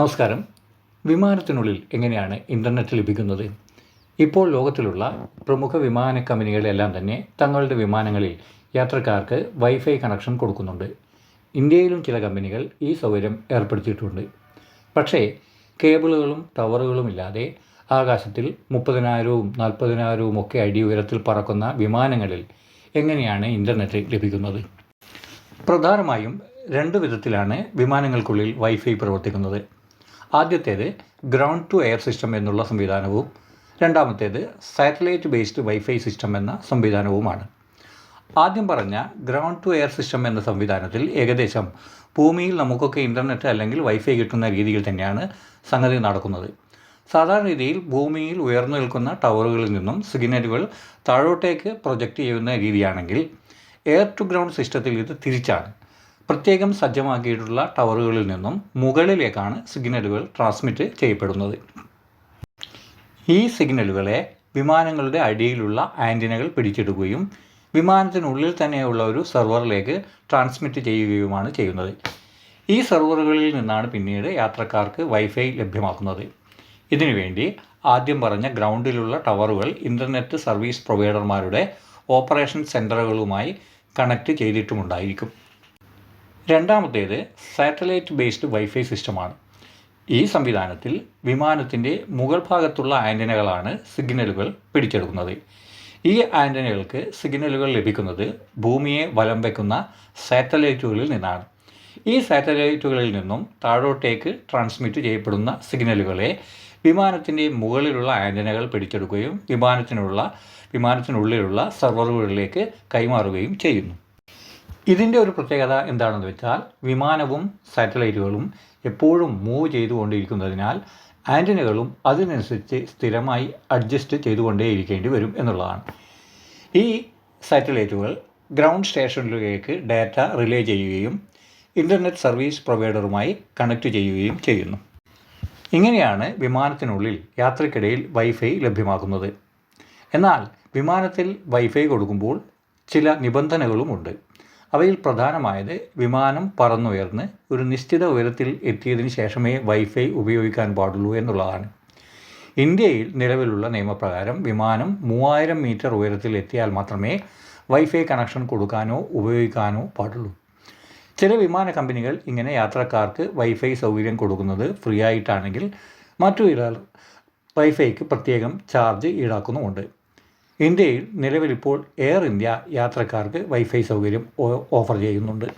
നമസ്കാരം. വിമാനത്തിനുള്ളിൽ എങ്ങനെയാണ് ഇന്റർനെറ്റ് ലഭിക്കുന്നത്? ഇപ്പോൾ ലോകത്തിലുള്ള പ്രമുഖ വിമാന കമ്പനികളെല്ലാം തന്നെ തങ്ങളുടെ വിമാനങ്ങളിൽ യാത്രക്കാർക്ക് വൈഫൈ കണക്ഷൻ കൊടുക്കുന്നുണ്ട്. ഇന്ത്യയിലും ചില കമ്പനികൾ ഈ സൗകര്യം ഏർപ്പെടുത്തിയിട്ടുണ്ട്. പക്ഷേ കേബിളുകളും ടവറുകളും ഇല്ലാതെ ആകാശത്തിൽ മുപ്പതിനായിരവും നാൽപ്പതിനായിരവും ഒക്കെ അടി ഉയരത്തിൽ പറക്കുന്ന വിമാനങ്ങളിൽ എങ്ങനെയാണ് ഇന്റർനെറ്റ് ലഭിക്കുന്നത്? പ്രധാനമായും രണ്ട് വിധത്തിലാണ് വിമാനങ്ങൾക്കുള്ളിൽ വൈഫൈ പ്രവർത്തിക്കുന്നത്. ആദ്യത്തേത് ഗ്രൗണ്ട് ടു എയർ സിസ്റ്റം എന്നുള്ള സംവിധാനവും രണ്ടാമത്തേത് സാറ്റലൈറ്റ് ബേസ്ഡ് വൈഫൈ സിസ്റ്റം എന്ന സംവിധാനവുമാണ്. ആദ്യം പറഞ്ഞ ഗ്രൗണ്ട് ടു എയർ സിസ്റ്റം എന്ന സംവിധാനത്തിൽ ഏകദേശം ഭൂമിയിൽ നമുക്കൊക്കെ ഇന്റർനെറ്റ് അല്ലെങ്കിൽ വൈഫൈ കിട്ടുന്ന രീതിയിൽ തന്നെയാണ് സംഗതി നടക്കുന്നത്. സാധാരണ രീതിയിൽ ഭൂമിയിൽ ഉയർന്നു നിൽക്കുന്ന ടവറുകളിൽ നിന്നും സിഗ്നലുകൾ താഴോട്ടേക്ക് പ്രൊജക്റ്റ് ചെയ്യുന്ന രീതിയാണെങ്കിൽ എയർ ടു ഗ്രൗണ്ട് സിസ്റ്റത്തിൽ ഇത് തിരിച്ചാണ്. പ്രത്യേകം സജ്ജമാക്കിയിട്ടുള്ള ടവറുകളിൽ നിന്നും മുകളിലേക്കാണ് സിഗ്നലുകൾ ട്രാൻസ്മിറ്റ് ചെയ്യപ്പെടുന്നത്. ഈ സിഗ്നലുകളെ വിമാനങ്ങളുടെ അടിയിലുള്ള ആന്റിനകൾ പിടിച്ചെടുക്കുകയും വിമാനത്തിനുള്ളിൽ തന്നെയുള്ള ഒരു സെർവറിലേക്ക് ട്രാൻസ്മിറ്റ് ചെയ്യുകയുമാണ് ചെയ്യുന്നത്. ഈ സെർവറുകളിൽ നിന്നാണ് പിന്നീട് യാത്രക്കാർക്ക് വൈഫൈ ലഭ്യമാക്കുന്നത്. ഇതിനുവേണ്ടി ആദ്യം പറഞ്ഞ ഗ്രൗണ്ടിലുള്ള ടവറുകൾ ഇന്റർനെറ്റ് സർവീസ് പ്രൊവൈഡർമാരുടെ ഓപ്പറേഷൻ സെന്ററുകളുമായി കണക്റ്റ് ചെയ്തിട്ടുമുണ്ടായിരിക്കും. രണ്ടാമത്തേത് സാറ്റലൈറ്റ് ബേസ്ഡ് വൈഫൈ സിസ്റ്റമാണ്. ഈ സംവിധാനത്തിൽ വിമാനത്തിന്റെ മുകൾ ഭാഗത്തുള്ള ആന്റനകളാണ് സിഗ്നലുകൾ പിടിച്ചെടുക്കുന്നത്. ഈ ആന്റനകൾക്ക് സിഗ്നലുകൾ ലഭിക്കുന്നത് ഭൂമിയെ വലം വയ്ക്കുന്ന സാറ്റലൈറ്റുകളിൽ നിന്നാണ്. ഈ സാറ്റലൈറ്റുകളിൽ നിന്നും താഴോട്ടേക്ക് ട്രാൻസ്മിറ്റ് ചെയ്യപ്പെടുന്ന സിഗ്നലുകളെ വിമാനത്തിന്റെ മുകളിലുള്ള ആന്റനകൾ പിടിച്ചെടുക്കുകയും വിമാനത്തിനുള്ള വിമാനത്തിനുള്ളിലുള്ള സെർവറുകളിലേക്ക് കൈമാറുകയും ചെയ്യുന്നു. ഇതിന്റെ ഒരു പ്രത്യേകത എന്താണെന്ന് വെച്ചാൽ വിമാനവും സാറ്റലൈറ്റുകളും എപ്പോഴും മൂവ് ചെയ്തുകൊണ്ടിരിക്കുന്നതിനാൽ ആന്റിനകളും അതിനനുസരിച്ച് സ്ഥിരമായി അഡ്ജസ്റ്റ് ചെയ്തുകൊണ്ടേയിരിക്കേണ്ടി വരും എന്നുള്ളതാണ്. ഈ സാറ്റലൈറ്റുകൾ ഗ്രൗണ്ട് സ്റ്റേഷനിലേക്ക് ഡാറ്റ റിലേ ചെയ്യുകയും ഇന്റർനെറ്റ് സർവീസ് പ്രൊവൈഡറുമായി കണക്റ്റ് ചെയ്യുകയും ചെയ്യുന്നു. ഇങ്ങനെയാണ് വിമാനത്തിനുള്ളിൽ യാത്രക്കിടയിൽ വൈഫൈ ലഭ്യമാക്കുന്നത് എന്നാൽ വിമാനത്തിൽ വൈഫൈ കൊടുക്കുമ്പോൾ ചില നിബന്ധനകളുമുണ്ട്. അവയിൽ പ്രധാനമായത് വിമാനം പറന്നുയർന്ന് ഒരു നിശ്ചിത ഉയരത്തിൽ എത്തിയതിന് ശേഷമേ വൈഫൈ ഉപയോഗിക്കാൻ പാടുള്ളൂ എന്നുള്ളതാണ്. ഇന്ത്യയിൽ നിലവിലുള്ള നിയമപ്രകാരം വിമാനം മൂവായിരം മീറ്റർ ഉയരത്തിൽ എത്തിയാൽ മാത്രമേ വൈഫൈ കണക്ഷൻ കൊടുക്കാനോ ഉപയോഗിക്കാനോ പാടുള്ളൂ. ചില വിമാന കമ്പനികൾ ഇങ്ങനെ യാത്രക്കാർക്ക് വൈഫൈ സൗകര്യം കൊടുക്കുന്നത് ഫ്രീ ആയിട്ടാണെങ്കിൽ മറ്റു ചിലർ വൈഫൈക്ക് പ്രത്യേകം ചാർജ് ഈടാക്കുന്നുമുണ്ട്. ഇന്ത്യയിൽ നിലവിലിപ്പോൾ എയർ ഇന്ത്യ യാത്രക്കാർക്ക് വൈഫൈ സൗകര്യം ഓഫർ ചെയ്യുന്നുണ്ട്.